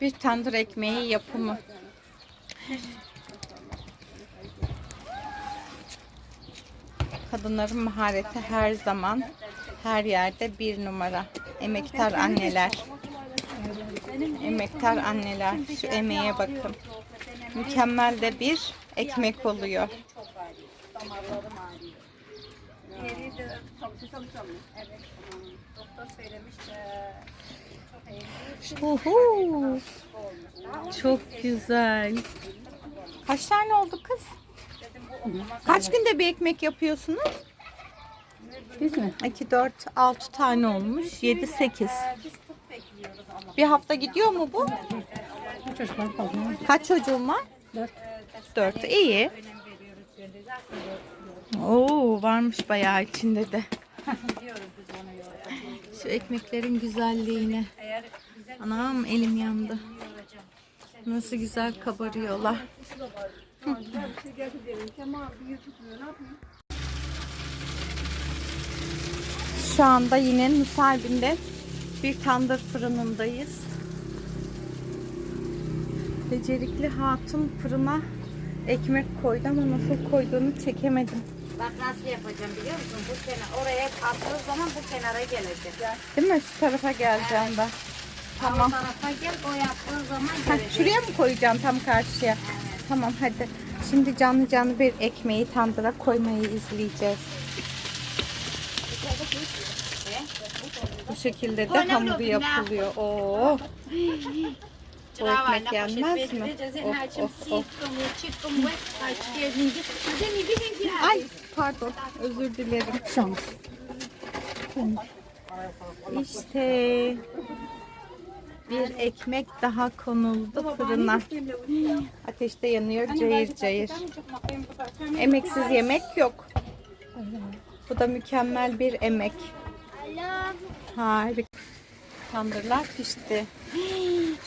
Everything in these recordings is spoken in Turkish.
Bir tandır ekmeği yapımı. Kadınların mahareti her zaman her yerde bir numara. Emektar anneler. Emektar anneler. Şu emeğe bakın. Mükemmel de bir ekmek oluyor. Damarlarım ağrıyor. Yeri de tabii tabii tabii. Evet. Doktor söylemiş çok. Uhu. Çok güzel. Kaç tane oldu kız? Kaç günde bir ekmek yapıyorsunuz? Biz mi? 2, 4, 6 tane olmuş. 7, 8. E, Biz tıp bekliyoruz ama. Bir hafta gidiyor mu bu? Kaç çocuğun var? Dört. 4. İyi. Oo varmış bayağı içinde de. Şu ekmeklerin güzelliğine. Anam elim yandı. Nasıl güzel kabarıyorlar. Şu anda yine Nusaybin'de bir tandır fırınındayız. Becerikli hatun fırına ekmek koydu ama nasıl koyduğunu çekemedim. Bak nasıl yapacağım biliyor musun? Bu kenar oraya attığı zaman bu kenara gelecek. Değil mi? Şu tarafa geleceğim ben. Tamam. O tarafa gel o yaptığı zaman Ha, gelecek. şuraya mı koyacağım tam karşıya? Tamam hadi. Şimdi canlı canlı bir ekmeği tandıra koymayı izleyeceğiz. Bu şekilde de hamuru yapılıyor. Oo. Bu ekmek yenmez mi? Of of of. Ay pardon özür dilerim. Şans. İşte bir ekmek daha konuldu fırına. Ateşte yanıyor cayır cayır. Emeksiz yemek yok. Bu da mükemmel bir emek. Harika. Tandırlar pişti.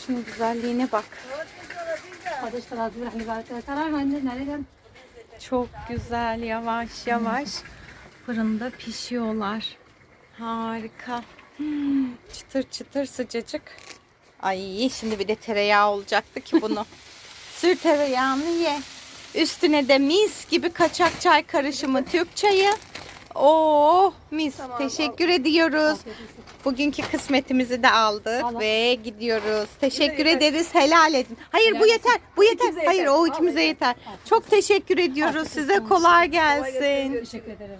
Şunun güzelliğine bak. Çok güzel yavaş yavaş fırında pişiyorlar. Harika. Hmm, Çıtır çıtır sıcacık. Ay şimdi bir de tereyağı olacaktı ki bunu. Sür tereyağını ye. Üstüne de mis gibi kaçak çay karışımı Türk çayı. Oo mis. Teşekkür ediyoruz. Bugünkü kısmetimizi de aldık Allah. ve gidiyoruz. Teşekkür ederiz. Helal edin. Hayır bu yeter. Bu yeter. Hayır o ikimize yeter. Çok teşekkür ediyoruz. Size kolay gelsin. Teşekkür ederim.